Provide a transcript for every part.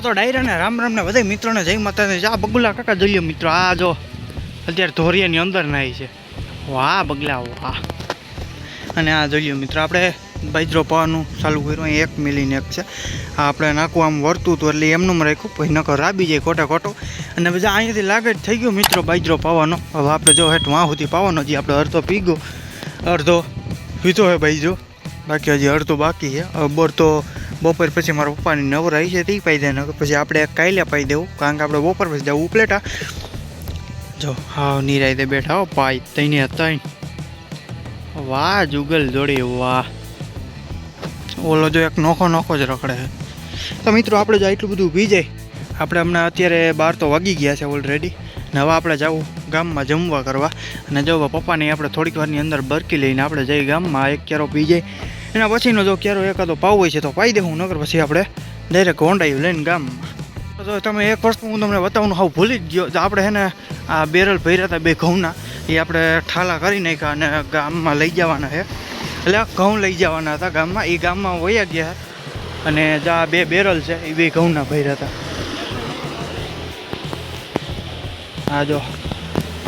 તો ડાયરાને રામ રામને બધા મિત્રોને જય માતાને. આ બગુલા કાકા જોઈએ મિત્રો, આ જો અત્યારે ધોરિયાની અંદર નાય છે. વાહ બગલા વાહ. અને આ જોઈએ મિત્રો, આપણે બાજરો પાવાનું ચાલુ કર્યું, અહીં એક મિલીને એક છે. આ આપણે નાખું આમ વર્તું હતું એટલે એમનું રાખ્યું, પછી નકર રાબી જાય ખોટા ખોટો. અને બધા અહીંયાથી લાગે જ થઈ ગયો મિત્રો બાજરો પાવાનો. હવે આપણે જો હેઠ વાં સુધી પાવાનો જે આપણે અડધો પી ગયો. અડધો પીધો હે બાજરો. બાકી હજી અડધો બાકી છે. બોર તો બપોર પછી મારા પપ્પાની નવરાઈ છે તે પાઈ દે પછી આપણે કાયલે પાઈ દેવું, કારણ કે આપણે બપોર પછી જવું ઉપલેટા. જો, હા નિરાય દે બેઠા હો, પાઈ તઈને તઈ. વાહ જુગલ જોડી વાહ. ઓલો જો એક નોખો નોખો જ રખડે છે. તો મિત્રો, આપણે જો આટલું બધું ભી જાય, આપણે હમણાં અત્યારે બાર તો વાગી ગયા છે ઓલરેડી ને હવે આપણે જવું ગામમાં જમવા કરવા. અને જો પપ્પાની આપણે થોડીક વારની અંદર બરકી લઈને આપણે જઈએ ગામમાં, એક ક્યારો પી જાય. એના પછીનો જો ક્યારો એકાદો પાવ હોય છે તો પાઈ દેવું નગર પછી આપણે ડાયરેક્ટ હોન્ડાઈ લઈને ગામમાં તો તમે એક વસ્તુ હું તમને બતાવવાનું હાવ ભૂલી જ ગયો. આપણે હે ને આ બેરલ ભર્યા હતા બે ઘઉંના, એ આપણે ઠાલા કરી નાખ્યા અને ગામમાં લઈ જવાના છે એટલે ઘઉં લઈ જવાના હતા ગામમાં એ ગામમાં વયા ગયા અને જે આ બે બેરલ છે એ બે ઘઉંના ભર્યા હતા. હા જો,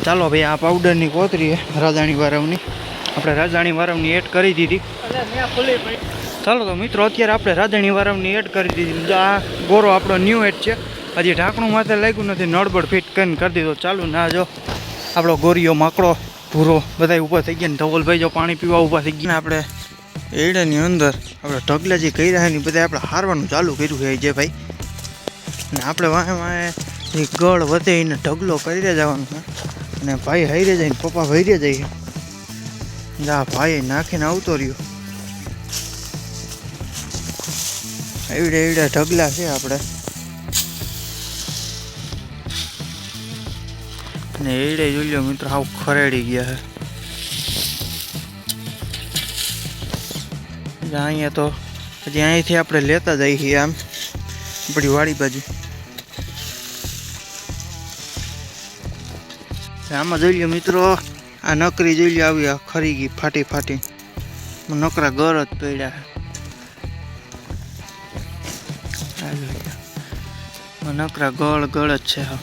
ચાલો ભાઈ, આ પાવડરની કોતરી રાજાણી વારવની આપણે રાજાણી વારમની એડ કરી દીધી. ચાલો તો મિત્રો, અત્યારે આપણે રાજાણી વારમની એડ કરી દીધી. આ ગોરો આપણો ન્યૂ એડ છે. હજી ઢાંકણું માથે લાગ્યું નથી નળબડ ફિટ કરીને કરી દીધો. ચાલુ ના જો, આપણો ગોરીઓ માકડો ભૂરો બધા ઊભા થઈ ગયા ને ધવલભાઈ જો પાણી પીવા ઊભા થઈ ગયા. આપણે એડાની અંદર આપણે ઢગલા જે કર્યા છે ને બધા આપણે હારવાનું ચાલુ કર્યું છે જે ભાઈ. ને આપણે વાંહે વાંહે ગળ વધે એને ઢગલો કરી જવાનું અને ભાઈ હાઈરે જાય ને પપ્પા ભાઈરે જાય જા ભાઈ નાખીને આવતો રહ્યો. એવડે એવડે ઢગલા છે આપણે ને એડે જોઈ લો મિત્રો, હાવ ખરેડી ગયા છે. અહીંયા તો હજી અહીંથી આપણે લેતા જઈએ છીએ આમ. આપણી વાડી બાજુ. આમાં જોઈ લો મિત્રો આ નકરી જોઈ લે આવી ખરી ગઈ ફાટી ફાટી. નકરા ઘર જ પડ્યા નકરા ગળ ગળ જ છે હા